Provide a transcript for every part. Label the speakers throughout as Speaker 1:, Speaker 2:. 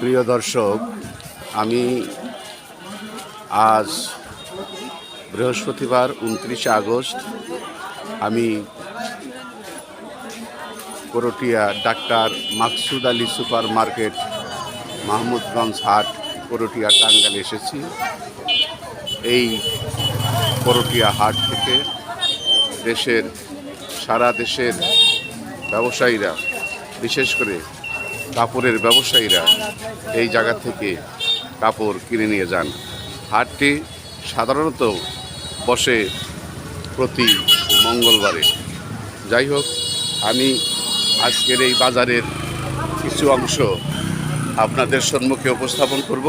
Speaker 1: প্রিয় দর্শক, আমি আজ বৃহস্পতিবার উনত্রিশে আগস্ট, আমি Karatia doctor Maksud Ali super market Mahmudganj হাট করটিয়া টাঙ্গাল এসেছি। এই করটিয়া হাট থেকে দেশের, সারা দেশের ব্যবসায়ীরা, বিশেষ করে কাপড়ের ব্যবসায়ীরা এই জায়গা থেকে কাপড় কিনে নিয়ে যান। হাটটি সাধারণত বসে প্রতি মঙ্গলবারে। যাই হোক আমি আজকের এই বাজারের কিছু অংশ আপনাদের সম্মুখে উপস্থাপন করব।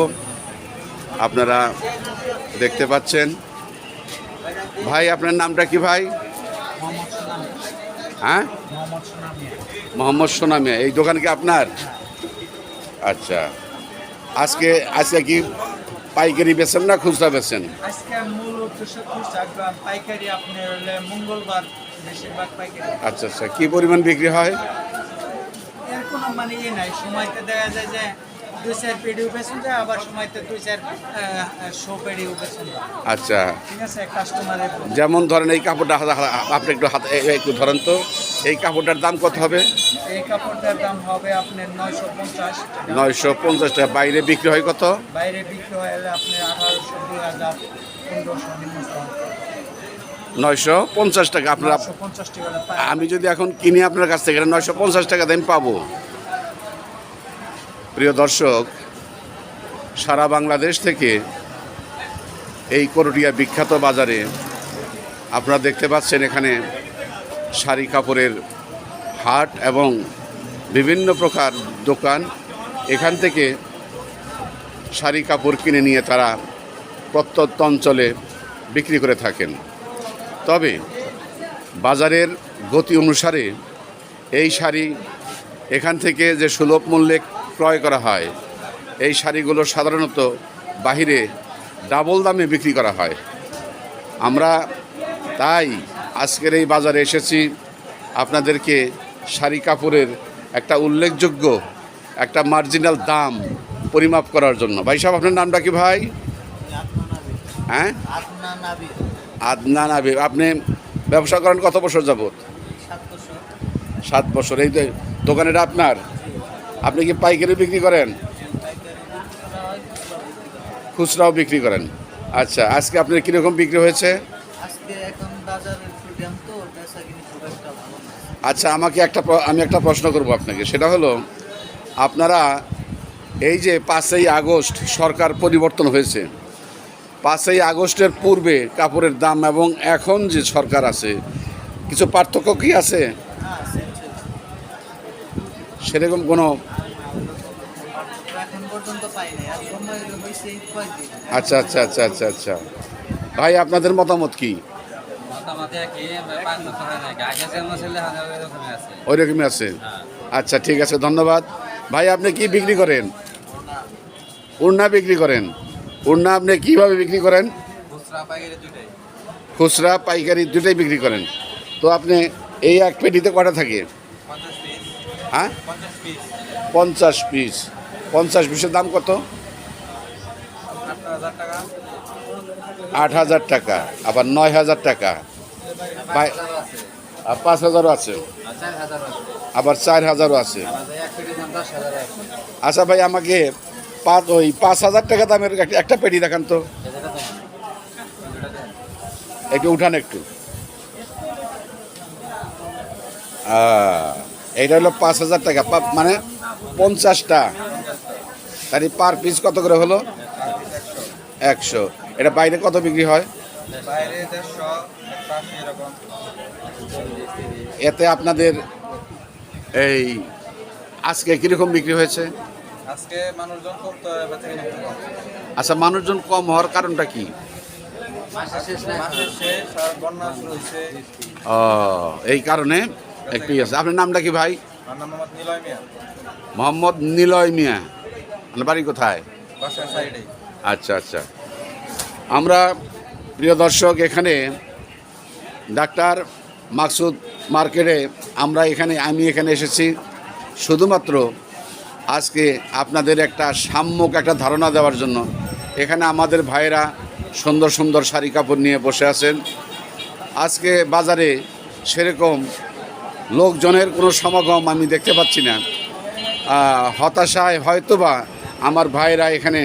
Speaker 1: আপনারা দেখতে পাচ্ছেন। ভাই আপনার নামটা কি ভাই? হ্যাঁ? মোহাম্মদ সোনামিয়া এই দোকান কি আপনার? আচ্ছা। আজকে আজকে কি পাইকারি বেছেন না খুচরা বেচেন?
Speaker 2: আজকে মূল উদ্দেশ্য খুচরা পাইকারি আপনার মঙ্গলবার বেশিরভাগ পাইকারি।
Speaker 1: আচ্ছা আচ্ছা। কি পরিমাণ বিক্রি হয়?
Speaker 2: এর কোনো মানে ইয়ে নাই। সময়তে দেখা যায় যে দুই চার বেছেন যায় আবার সময়তে দুই চার শো পেডিও বেছেন
Speaker 1: আচ্ছা।
Speaker 2: ঠিক আছে কাস্টমারের
Speaker 1: যেমন ধরেন এই কাপড়টা আপনি একটু হাতে একটু ধরেন তো এই কাপড়টার দাম কত হবে?
Speaker 2: এই কাপড়টার দাম হবে আপনার নয়শো পঞ্চাশ
Speaker 1: নয়শো পঞ্চাশ টাকা। বাইরে বিক্রি হয় কত?
Speaker 2: বাইরে বিক্রি হয়ে হলে আপনার আঠারোশো দুই হাজার পনেরোশো
Speaker 1: নয়শো পঞ্চাশ টাকা আপনারা আমি যদি এখন কিনি আপনার কাছ থেকে নয়শো পঞ্চাশ টাকা দাম পাবো। প্রিয় দর্শক, সারা বাংলাদেশ থেকে এই করটিয়া বিখ্যাত বাজারে আপনারা দেখতে পাচ্ছেন এখানে শাড়ি কাপড়ের হাট এবং বিভিন্ন প্রকার দোকান। এখান থেকে শাড়ি কাপড় কিনে নিয়ে তারা প্রত্যন্ত অঞ্চলে বিক্রি করে থাকেন। তবে বাজারের গতি অনুসারে এই শাড়ি এখান থেকে যে সুলভ মূল্যে ক্রয় করা হয়। এই শাড়িগুলো সাধারণত বাহিরে ডাবল দামে বিক্রি করা হয়। আমরা তাই আজকের এই বাজারে এসেছি। আপনাদেরকে শাড়ি কাপড়ের একটা উল্লেখযোগ্য একটা মার্জিনাল দাম পরিমাপ করার জন্য। ভাই সাহেব আপনার নামটা কি ভাই? হ্যাঁ? আদনান আবিব আপনি ব্যবসা করেন কত বছর যাবত সাত বছর। এই তো দোকানেটা আপনার? আপনি কি পাইকারি বিক্রি করেন? খুচরাও বিক্রি করেন। আচ্ছা আজকে আপনার কীরকম বিক্রি হয়েছে? আচ্ছা আমাকে একটা আমি একটা প্রশ্ন করব আপনাকে। সেটা হলো আপনারা এই যে পাঁচই আগস্ট সরকার পরিবর্তন হয়েছে পাঁচই আগস্টের পূর্বে কাপড়ের দাম এবং এখন যে সরকার আছে কিছু পার্থক্য কি আছে
Speaker 2: হ্যাঁ same same।
Speaker 1: সেরকম কোনো
Speaker 2: এখন পর্যন্ত পাই নাই আর সময় হয়েছে এই কোনো
Speaker 1: আচ্ছা আচ্ছা আচ্ছা আচ্ছা আচ্ছা। ভাই আপনাদের মতামত কি? ওই রকমই আছে।
Speaker 3: হ্যাঁ।
Speaker 1: আচ্ছা ঠিক আছে ধন্যবাদ। ভাই আপনি কি বিক্রি করেন? উড়না বিক্রি করেন? উড়না আপনি কীভাবে বিক্রি করেন?
Speaker 3: খুচরা পাইকারি দুটাই
Speaker 1: বিক্রি করেন। তো আপনি এই এক পেটিতে কটা থাকে? হ্যাঁ?
Speaker 3: পঞ্চাশ পিস।
Speaker 1: পঞ্চাশ পিসের দাম কত?
Speaker 3: আট হাজার টাকা।
Speaker 1: আবার নয় হাজার টাকা। পাঁচ হাজারও আছে। আবার চার হাজারও আছে। আচ্ছা ভাই আমাকে পাঁচ ওই পাঁচ হাজার টাকা দামের একটা- পেটি দেখান তো। একটু উঠান একটু। আহ, হলো পাঁচ হাজার টাকা। মানে পঞ্চাশটা। তাহলে পার পিস কত করে হলো? একশো। এটা বাইরে কত বিক্রি হয়? এতে আপনাদের এই আজকে কীরকম বিক্রি হয়েছে? আচ্ছা মানুষজন কম হওয়ার কারণটা কি? এই কারণে আছে। আপনার নামটা কি ভাই?
Speaker 3: মোহাম্মদ নিলয় মিয়া।
Speaker 1: আপনার বাড়ি কোথায়? আচ্ছা আচ্ছা। আমরা প্রিয় দর্শক এখানে ডাক্তার মাকসুদ মার্কেটে আমরা এখানে আমি এখানে এসেছি। শুধুমাত্র আজকে আপনাদের একটা সাম্যক একটা ধারণা দেওয়ার জন্য। এখানে আমাদের ভাইয়েরা সুন্দর সুন্দর শাড়ি কাপড় নিয়ে বসে আছেন। আজকে বাজারে সেরকম লোকজনের কোনো সমাগম আমি দেখতে পাচ্ছি না। হতাশায় হয়তোবা আমার ভাইয়েরা এখানে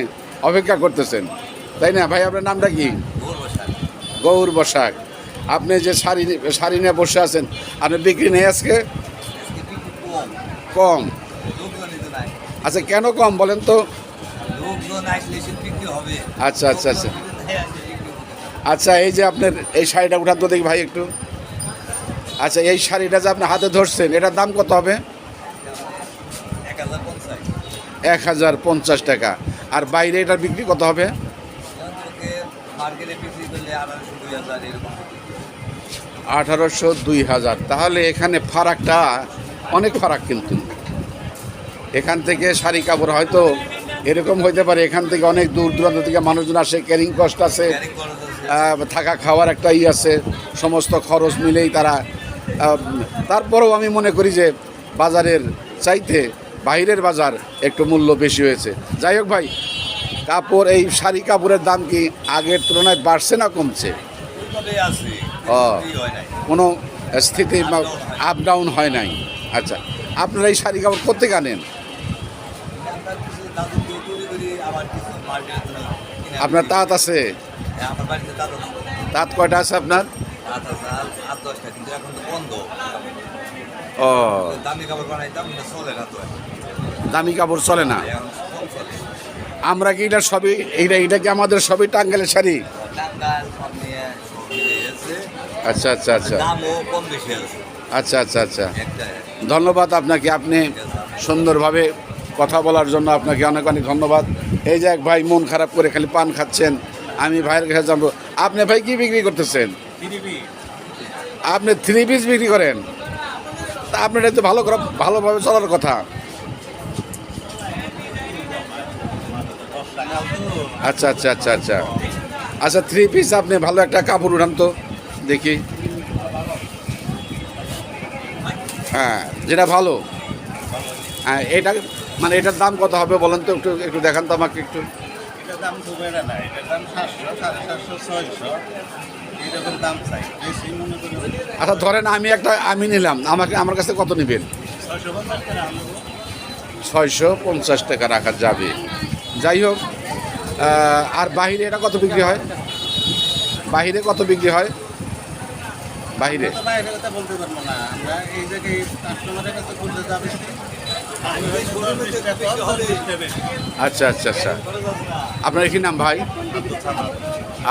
Speaker 1: অপেক্ষা করতেছেন। তাই না? ভাই আপনার নামটা কি? গৌর বসাক। আপনি যে শাড়ি শাড়ি নিয়ে বসে আছেন আপনি বিক্রি নেই আজকে? কম। আচ্ছা কেন কম বলেন তো? আচ্ছা আচ্ছা আচ্ছা। আচ্ছা এই যে আপনার এই শাড়িটা উঠান তো দেখি ভাই একটু। আচ্ছা এই শাড়িটা যে আপনি হাতে ধরছেন এটার দাম কত হবে?
Speaker 4: এক হাজার পঞ্চাশ
Speaker 1: টাকা। আর বাইরে এটার বিক্রি কত হবে?
Speaker 4: আঠারোশো দুই হাজার।
Speaker 1: তাহলে এখানে ফারাকটা অনেক ফারাক কিন্তু। এখান থেকে শাড়ি কাপড় হয়তো এরকম হইতে পারে এখান থেকে অনেক দূর দূরান্ত থেকে মানুষজন আসে ক্যারিং কস্ট আছে থাকা খাওয়ার একটা ই আছে সমস্ত খরচ মিলেই তারা তারপরেও আমি মনে করি যে বাজারের চাইতে বাইরের বাজার একটু মূল্য বেশি হয়েছে। যাই হোক ভাই কাপড় এই শাড়ি কাপড়ের দাম কি আগের তুলনায় বাড়ছে না কমছে?
Speaker 4: হয়
Speaker 1: কোনো স্থিতি বা আপ ডাউন হয় নাই। আচ্ছা আপনারা এই শাড়ি কাপড় করতে আনেন? আপনার তাঁত আছে?
Speaker 4: হ্যাঁ, বাড়িতে দাদু
Speaker 1: তাঁত কয়টা আছে আপনার? ও।
Speaker 4: দামি কাপড় চলে না
Speaker 1: আমরা কি এটা সবই এইটা এটা কি আমাদের সবই টাঙ্গালের শাড়ি? আচ্ছা আচ্ছা আচ্ছা।
Speaker 4: কম বেশি আছে
Speaker 1: আচ্ছা আচ্ছা আচ্ছা। ধন্যবাদ আপনাকে আপনি সুন্দরভাবে কথা বলার জন্য আপনাকে অনেক অনেক ধন্যবাদ। এই যে এক ভাই মন খারাপ করে খালি পান খাচ্ছেন আমি ভাইয়ের কাছে জানব আপনি ভাই কি বিক্রি করতেছেন? আপনি থ্রি পিস বিক্রি করেন। তা আপনার এটা তো ভালো করা ভালোভাবে চলার কথা। আচ্ছা আচ্ছা আচ্ছা আচ্ছা। আচ্ছা থ্রি পিস আপনি ভালো একটা কাপড় উঠান তো দেখি। হ্যাঁ যেটা ভালো। হ্যাঁ এটা মানে এটার দাম কত হবে বলেন তো একটু একটু দেখান তো আমাকে একটু।
Speaker 5: দাম না দাম দাম চাই। মনে করি
Speaker 1: আচ্ছা ধরেন আমি একটা আমি নিলাম আমাকে আমার কাছে কত নেবেন?
Speaker 5: ছয়শো পঞ্চাশ টাকা
Speaker 1: রাখা যাবে। যাই হোক আর বাহিরে এটা কত বিক্রি হয়? বাহিরে কত বিক্রি হয়? বাহিরে। আচ্ছা আচ্ছা আচ্ছা। আপনার কি নাম ভাই?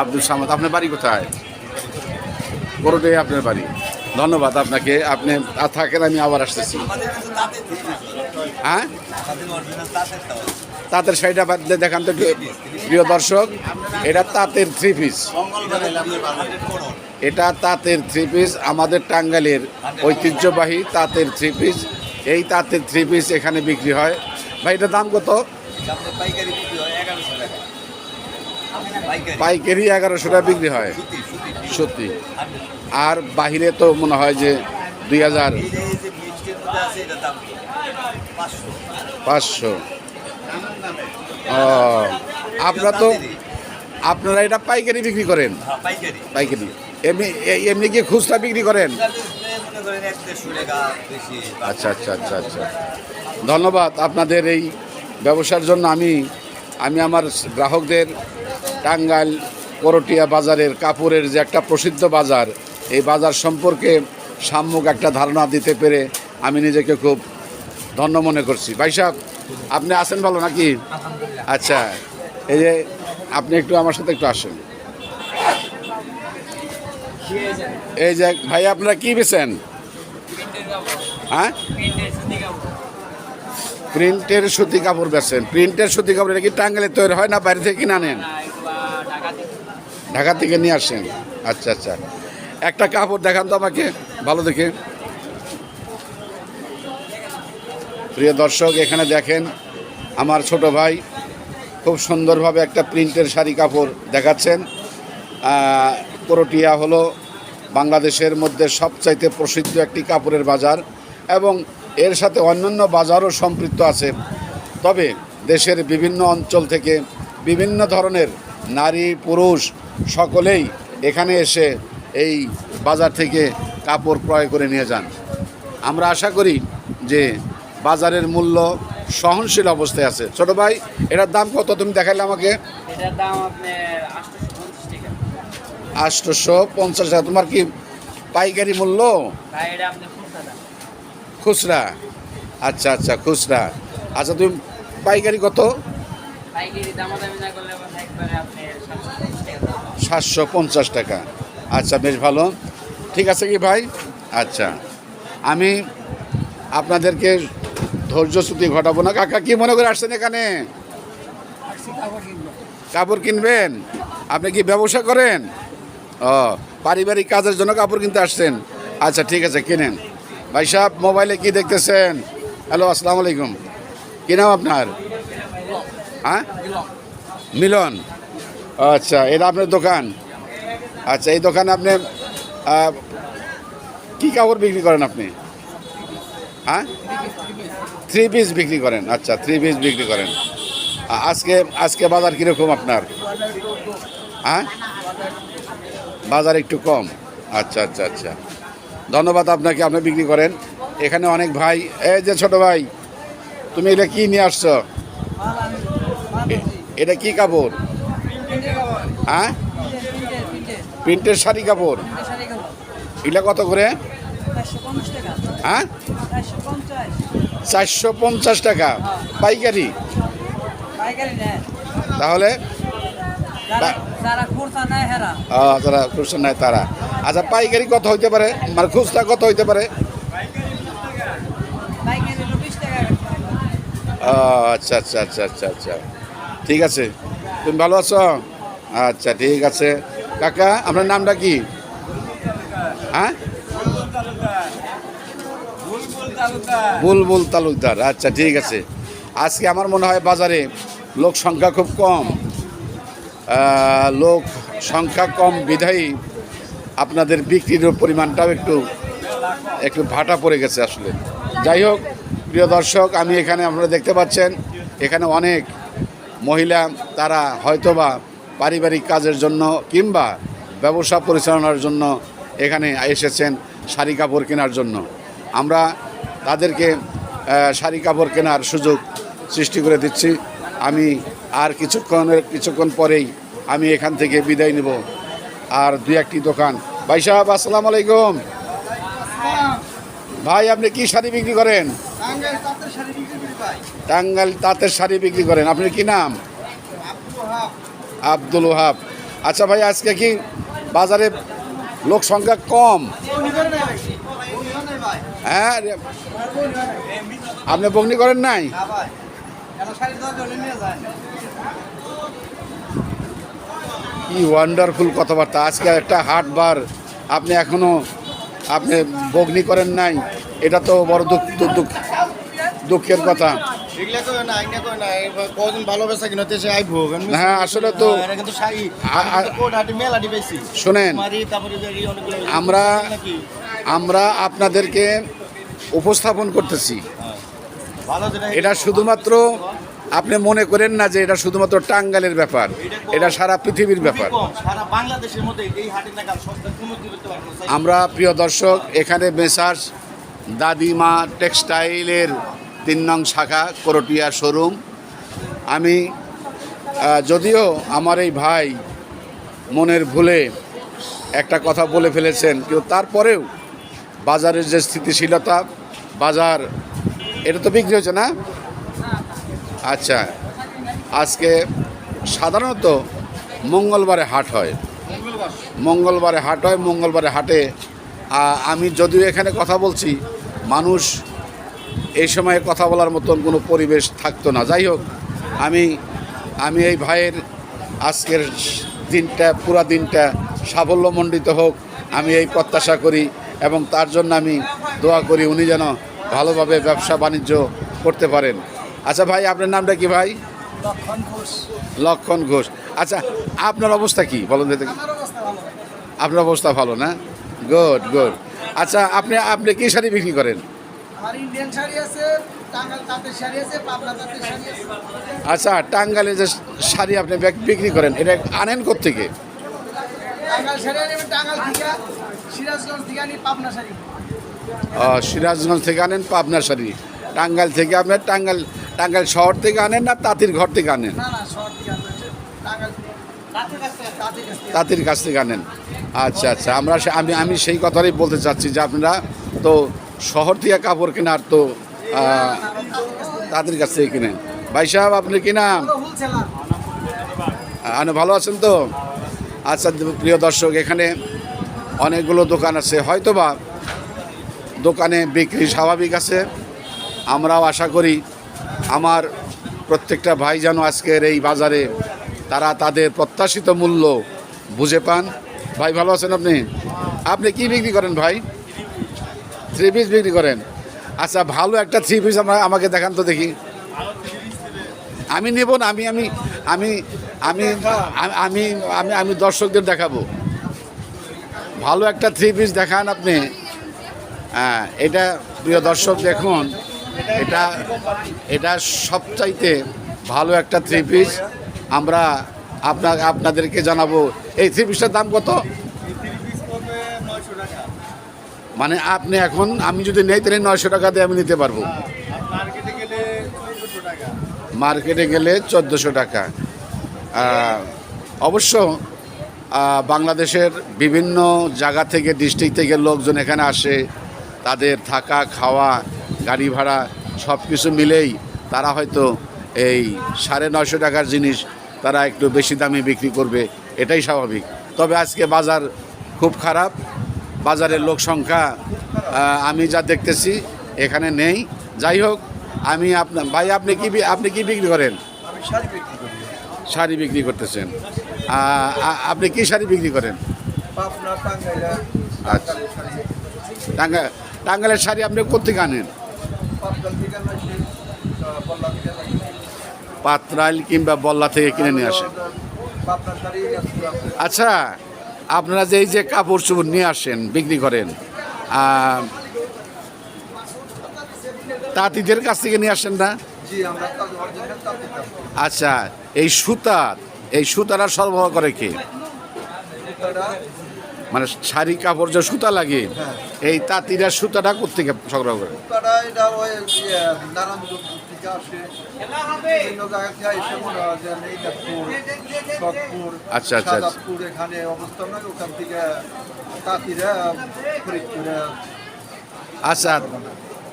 Speaker 1: আব্দুল সামাদ আপনার বাড়ি কোথায়? বড়টাই আপনার বাড়ি। ধন্যবাদ আপনাকে। আপনি আর থাকেন, আমি আবার আসতেছি। হ্যাঁ?
Speaker 4: তাঁতের
Speaker 1: শাড়িটা বাদলে দেখান তো প্রিয় দর্শক, এটা তাঁতের থ্রি পিস এটা তাঁতের থ্রি পিস আমাদের টাঙ্গাইলের ঐতিহ্যবাহী তাঁতের থ্রি পিস এই তাঁতের থ্রি পিস এখানে বিক্রি হয়। ভাই, এটার দাম কত?
Speaker 4: পাইকারি বিক্রি হয় এগারোশো টাকা পাইকারি
Speaker 1: এগারোশো টাকা বিক্রি হয়।
Speaker 4: সুতি সুতি
Speaker 1: সত্যি। আর বাহিরে তো মনে হয় যে দুই হাজার
Speaker 4: পাঁচশো।
Speaker 1: আপনারা তো আপনারা এটা পাইকারি বিক্রি করেন?
Speaker 4: পাইকারি।
Speaker 1: এমনি এমনি কি খুচরা বিক্রি করেন? আচ্ছা আচ্ছা আচ্ছা আচ্ছা। ধন্যবাদ আপনাদের এই ব্যবসার জন্য। আমি আমি আমার গ্রাহকদের টাঙ্গাইল করটিয়া বাজারের কাপড়ের যে একটা প্রসিদ্ধ বাজার এই বাজার সম্পর্কে সাম্যক একটা ধারণা দিতে পেরে আমি নিজেকে খুব ধন্য মনে করছি। ভাই সাহেব আপনি আছেন ভালো নাকি? আচ্ছা এই যে আপনি একটু আমার সাথে একটু আসেন। এই যে ভাই আপনারা কি বেছেন হ্যাঁ? প্রিন্টের সুতি কাপড় বেচেন। প্রিন্টের সুতি কাপড় এটা কি টাঙ্গালে তৈরি হয় না বাইরে থেকে কিনে আনেন? ঢাকা থেকে নিয়ে আসেন। আচ্ছা আচ্ছা। একটা কাপড় দেখান তো আমাকে, ভালো দেখে। প্রিয় দর্শক, এখানে দেখেন আমার ছোট ভাই খুব সুন্দরভাবে একটা প্রিন্টের শাড়ি কাপড় দেখাচ্ছেন। করটিয়া হলো বাংলাদেশের মধ্যে সবচাইতে প্রসিদ্ধ একটি কাপড়ের বাজার এবং এর সাথে অন্যান্য বাজারও সম্পৃক্ত আছে। তবে দেশের বিভিন্ন অঞ্চল থেকে বিভিন্ন ধরনের নারী, পুরুষ সকলেই এখানে এসে এই বাজার থেকে কাপড় ক্রয় করে নিয়ে যান। আমরা আশা করি যে বাজারের মূল্য সহনশীল অবস্থায় আছে। ছোট ভাই এটার দাম কত? তুমি দেখাইলে আমাকে।
Speaker 3: আটশোশো পঞ্চাশ টাকা।
Speaker 1: তোমার কি পাইকারি মূল্য?
Speaker 3: খুচরা
Speaker 1: আচ্ছা আচ্ছা খুচরা। আচ্ছা তুমি পাইকারি কত?
Speaker 3: পাইকারি দামাদামি না করলে একবারে আপনি সাতশো পঞ্চাশ টাকা।
Speaker 1: আচ্ছা বেশ ভালো। ঠিক আছে কি ভাই? আচ্ছা। আমি আপনাদেরকে ধৈর্যচ্যুতি ঘটাবো না। কাকা, কি মনে করে আসছেন এখানে? কাপড় কিনবেন? আপনি কি ব্যবসা করেন? ও, পারিবারিক কাজের জন্য কাপড় কিনতে আসছেন। আচ্ছা ঠিক আছে, কিনেন। ভাই সাহেব, মোবাইলে কি দেখতেছেন? হ্যালো, আসসালামু আলাইকুম। কি নাম আপনার? হ্যাঁ? মিলন। আচ্ছা এটা আপনার দোকান? আচ্ছা এই দোকানে আপনি কি কাপড় বিক্রি করেন আপনি? হ্যাঁ? থ্রি পিস বিক্রি করেন আচ্ছা থ্রি পিস বিক্রি করেন। আজকে আজকে বাজার কীরকম আপনার? হ্যাঁ? বাজার একটু কম। আচ্ছা আচ্ছা আচ্ছা। ধন্যবাদ আপনাকে, আপনি বিক্রি করেন। এখানে অনেক ভাই, এই যে ছোট ভাই, তুমি এটা কি নিয়ে আসছো? এটা কি কাপড়? হ্যাঁ? প্রিন্টের শাড়ি কাপড়? এগুলা কত করে? হ্যাঁ? চারশো পঞ্চাশ টাকা। পাইকারি? তাহলে?
Speaker 6: যারা
Speaker 1: খুচরা নেয় তারা। আচ্ছা পাইকারি কত হইতে পারে? মানে খুচরা কত হইতে পারে? আচ্ছা আচ্ছা আচ্ছা আচ্ছা আচ্ছা। ঠিক আছে। তুমি ভালো আছো? আচ্ছা ঠিক আছে। কাকা, আপনার নামটা কি? হ্যাঁ? বুলবুল তালুকদার। আচ্ছা ঠিক আছে। আজকে আমার মনে হয় বাজারে লোক সংখ্যা খুব কম। লোক সংখ্যা কম, বিধায়ী আপনাদের বিক্রির পরিমাণটাও একটু একটু ভাটা পড়ে গেছে আসলে। যাই হোক, প্রিয় দর্শক, আমি এখানে আপনারা দেখতে পাচ্ছেন, এখানে অনেক মহিলা, তারা হয়তোবা পারিবারিক কাজের জন্য কিংবা ব্যবসা পরিচালনার জন্য এখানে এসেছেন শাড়ি কাপড় কেনার জন্য। আমরা তাদেরকে শাড়ি কাপড় কেনার সুযোগ সৃষ্টি করে দিচ্ছি। আমি আর কিছুক্ষণের কিছুক্ষণ পরেই আমি এখান থেকে বিদায় নেব। আর দুই একটি দোকান। ভাই সাহেব আসসালামু আলাইকুম। ভাই আপনি কি শাড়ি বিক্রি করেন? টাঙ্গাল তাঁতের শাড়ি বিক্রি করেন। আপনার কি নাম? আব্দুল ওহাব। আচ্ছা ভাই, আজকে কি বাজারে লোক সংখ্যা কম? হ্যাঁ আপনি বগনি করেন নাই? কি ওয়ান্ডারফুল কথাবার্তা। আজকে একটা হাট বার। আপনি এখনও আপনি বগনি করেন নাই। এটা তো বড় দুঃখ দুঃখের কথা। হ্যাঁ, আসলে তো-
Speaker 5: বেশি
Speaker 1: শোনেন আমরা- আমরা আপনাদেরকে উপস্থাপন করতেছি। এটা শুধুমাত্র আপনি মনে করেন না যে এটা শুধুমাত্র টাঙ্গালের ব্যাপার এটা সারা পৃথিবীর ব্যাপার। আমরা প্রিয় দর্শক এখানে মেসার্স দাদিমা টেক্সটাইলের তিন নং শাখা, করটিয়া শোরুম। আমি যদিও আমার এই ভাই মনের ভুলে একটা কথা বলে ফেলেছেন, কিন্তু তারপরেও বাজারের যে স্থিতিশীলতা, বাজার, এটা তো বিক্রি হয়েছে না? আচ্ছা আজকে সাধারণত মঙ্গলবারে হাট হয়। মঙ্গলবারে হাট হয়, মঙ্গলবারে হাটে। আমি যদিও এখানে কথা বলছি, মানুষ এই সময়ে কথা বলার মতন কোনো পরিবেশ থাকতো না। যাই হোক আমি আমি এই ভাইয়ের আজকের দিনটা পুরা দিনটা সাফল্যমণ্ডিত হোক আমি এই প্রত্যাশা করি এবং তার জন্য আমি দোয়া করি উনি যেন ভালোভাবে ব্যবসা বাণিজ্য করতে পারেন। আচ্ছা ভাই আপনার নামটা কি ভাই? লক্ষণ ঘোষ। আচ্ছা আপনার অবস্থা কি? বলুন দেখি। আপনার অবস্থা ভালো না? গুড গুড আচ্ছা আপনি আপনি কী শাড়ি বিক্রি করেন?
Speaker 2: আর ইন্ডিয়ান শাড়ি আছে টাঙ্গাল তাঁতের শাড়ি আছে পাবনা তাঁতের শাড়ি আছে।
Speaker 1: আচ্ছা টাঙ্গালে যে শাড়ি আপনি বিক- বিক্রি করেন এটা আনেন থেকে
Speaker 2: টাঙ্গাল শাড়ি থেকে সিরাজগঞ্জ থেকে
Speaker 1: আনেন পাবনা শাড়ি। টাঙ্গাইল থেকে আপনার টাঙ্গাল টাঙ্গাইল শহর থেকে আনেন না তাঁতির ঘর থেকে আনেন?
Speaker 2: না না শহর থেকে আনি টাঙ্গাল তাঁতের কাছ থেকে
Speaker 1: আনেন। আচ্ছা আচ্ছা আমরা সে- আমি আমি সেই কথাটাই বলতে চাচ্ছি যে আপনারা তো শহর থেকে কাপড় কেনার তো তাদের কাছ থেকে কিনেন। ভাই সাহেব, আপনি কি নাম ভালো আছেন তো? আচ্ছা প্রিয় দর্শক, এখানে অনেকগুলো দোকান আছে। হয়তোবা দোকানে বিক্রি স্বাভাবিক আছে। আমরাও আশা করি আমার প্রত্যেকটা ভাই যেন আজকের এই বাজারে তারা তাদের প্রত্যাশিত মূল্য বুঝে পান। ভাই, ভালো আছেন আপনি? আপনি কি বিক্রি করেন ভাই? থ্রি পিস বিক্রি করেন। আচ্ছা ভালো একটা থ্রি পিস আমরা, আমাকে দেখান তো দেখি। আমি নেব না, আমি আমি আমি আমি, আমি- আমি আমি দর্শকদের দেখাবো। ভালো একটা থ্রি পিস দেখান আপনি। হ্যাঁ এটা প্রিয় দর্শক দেখুন, এটা এটা সবচাইতে ভালো একটা থ্রি পিস। আমরা আপনার, আপনাদেরকে জানাব। এই থ্রি পিসটার দাম কত? মানে আপনি এখন, আমি যদি নেই তাহলে নয়শো টাকা দিয়ে আমি নিতে পারব।
Speaker 5: মার্কেটে গেলে চোদ্দশো টাকা।
Speaker 1: অবশ্য বাংলাদেশের বিভিন্ন জায়গা থেকে ডিস্ট্রিক্ট থেকে লোকজন এখানে আসে। তাদের থাকা, খাওয়া, গাড়ি ভাড়া সব কিছু মিলেই তারা হয়তো এই সাড়ে নয়শো টাকার জিনিস তারা একটু বেশি দামে বিক্রি করবে। এটাই স্বাভাবিক। তবে আজকে বাজার খুব খারাপ। বাজারের লোক সংখ্যা আমি যা দেখতেছি এখানে নেই। যাই হোক, আমি আপনার ভাই, আপনি কি আপনি কি বিক্রি করেন?
Speaker 4: শাড়ি বিক্রি
Speaker 1: করতেছেন। আপনি কি শাড়ি বিক্রি করেন? আচ্ছা। টাঙ্গা টাঙ্গালের শাড়ি আপনি কোথেকে আনেন? পাত্রাইল কিংবা বল্লা থেকে কিনে নিয়ে আসেন। আচ্ছা। আপনারা যে এই যে কাপড় চোপড় নিয়ে আসেন বিক্রি করেন তাঁতিদের কাছ থেকে নিয়ে আসেন না? আচ্ছা এই সুতার এই সুতারা সরবরাহ করে কে? মানে শাড়ি কাপড় যে সুতা লাগে এই তাঁতিরা সুতাটা কোথেকে সংগ্রহ করে?
Speaker 4: সুতাটা এটা ওই ইয়ে, নারায়ণগঞ্জ থেকে আসে বিভিন্ন জায়গা থেকে এসে মনে হয় যে নেইদাপুর সৎপুর
Speaker 1: আচ্ছা, আচ্ছা, আচ্ছা।
Speaker 4: সাদাপুর এখানে অবস্থান নয় ওখান থেকে তাঁতিরা ফরিদপুরে
Speaker 1: আচ্ছা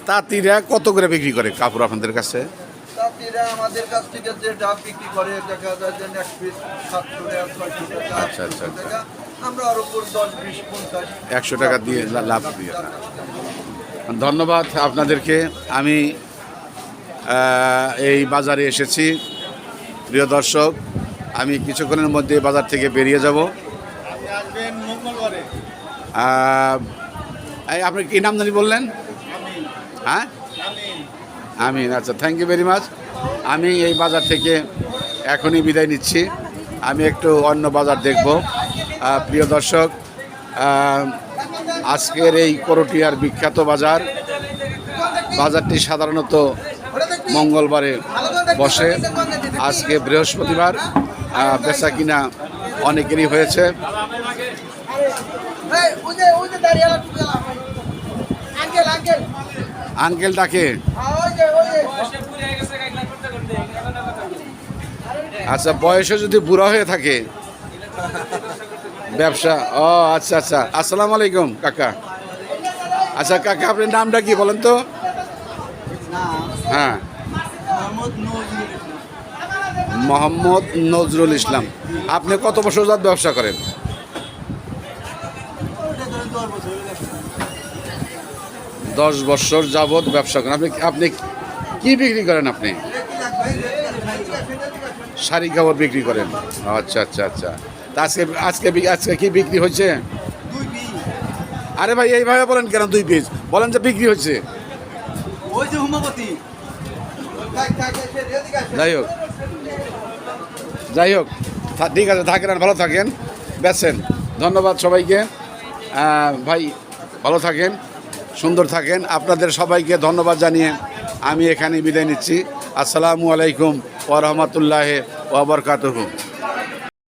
Speaker 1: তাঁতিরা কত করে বিক্রি করে কাপড় আপনাদের কাছে?
Speaker 4: তাঁতিরা আমাদের কাছ থেকে যে ডাব বিক্রি করে দেখা যায় যে নেক্সট পিস সাতশো টাকা ছয়শো টাকা
Speaker 1: আচ্ছা, আচ্ছা,
Speaker 4: আমরা আর দশ বিশ পঞ্চাশ।
Speaker 1: একশো টাকা দিয়ে লাভ দিয়ে ধন্যবাদ আপনাদেরকে। আমি এই বাজারে এসেছি। প্রিয় দর্শক, আমি কিছুক্ষণের মধ্যে বাজার থেকে বেরিয়ে যাব।
Speaker 5: আপনি
Speaker 1: কি নাম জানি বললেন? হ্যাঁ? আমি আচ্ছা থ্যাংক ইউ ভেরি মাচ আমি এই বাজার থেকে এখনই বিদায় নিচ্ছি। আমি একটু অন্য বাজার দেখব। প্রিয় দর্শক আজকের এই করটিয়ার বিখ্যাত বাজার। বাজারটি সাধারণত মঙ্গলবারে বসে। আজকে বৃহস্পতিবার বেচা কিনা অনেকেরই হয়েছে।
Speaker 2: আঙ্কেল
Speaker 1: ডাকে আচ্ছা বয়সে যদি বুড়া হয়ে থাকে ব্যবসা ও আচ্ছা আচ্ছা। আসসালামু আলাইকুম কাকা। আচ্ছা কাকা আপনার নামটা কি বলেন তো? হ্যাঁ। মোহাম্মদ নজরুল ইসলাম। আপনি কত বছর যাত ব্যবসা করেন? দশ বছর যাবৎ ব্যবসা করেন। আপনি আপনি কি বিক্রি করেন আপনি? শাড়ি কাপড় বিক্রি করেন। আচ্ছা আচ্ছা আচ্ছা। তা আজকে আজকে আজকে কি বিক্রি হয়েছে আরে ভাই এইভাবে বলেন কেন দুই পিস? বলেন যে বিক্রি
Speaker 4: হুমাপতি
Speaker 1: যাই হোক। যাই হোক ঠিক আছে, থাকেন আর ভালো থাকেন। বেছেন ধন্যবাদ সবাইকে। ভাই, ভালো থাকেন, সুন্দর থাকেন। আপনাদের সবাইকে ধন্যবাদ জানিয়ে আমি এখানে বিদায় নিচ্ছি। আসসালামু আলাইকুম ওরহমতুল্লাহ ওবরকাতহ